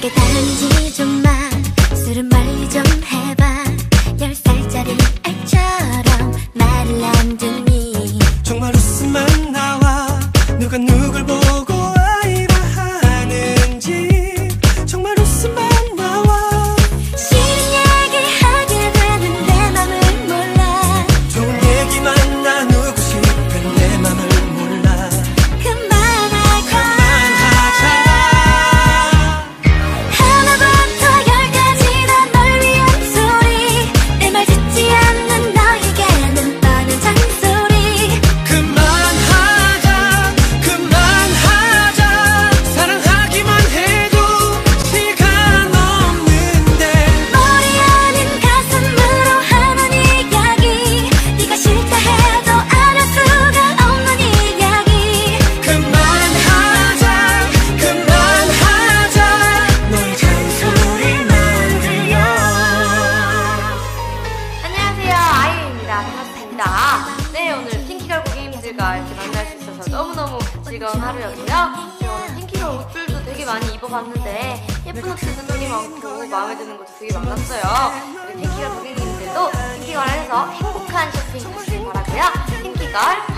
깨달은지 좀만 술은 멀리 좀 해봐. 열 살짜리 애처럼 말안 듣니? 정말 웃음만 나와. 누가 누굴 보고 저희가 이렇게 만날 수 있어서 너무너무 즐거운 하루였고요. 어, 탱키로 옷들도 되게 많이 입어봤는데 예쁜 옷들도 되게 많고 마음에 드는 것도 되게 많았어요. 우리 탱키가 고객님들도 탱키걸에서 행복한 쇼핑 하시길 바라고요. 탱키걸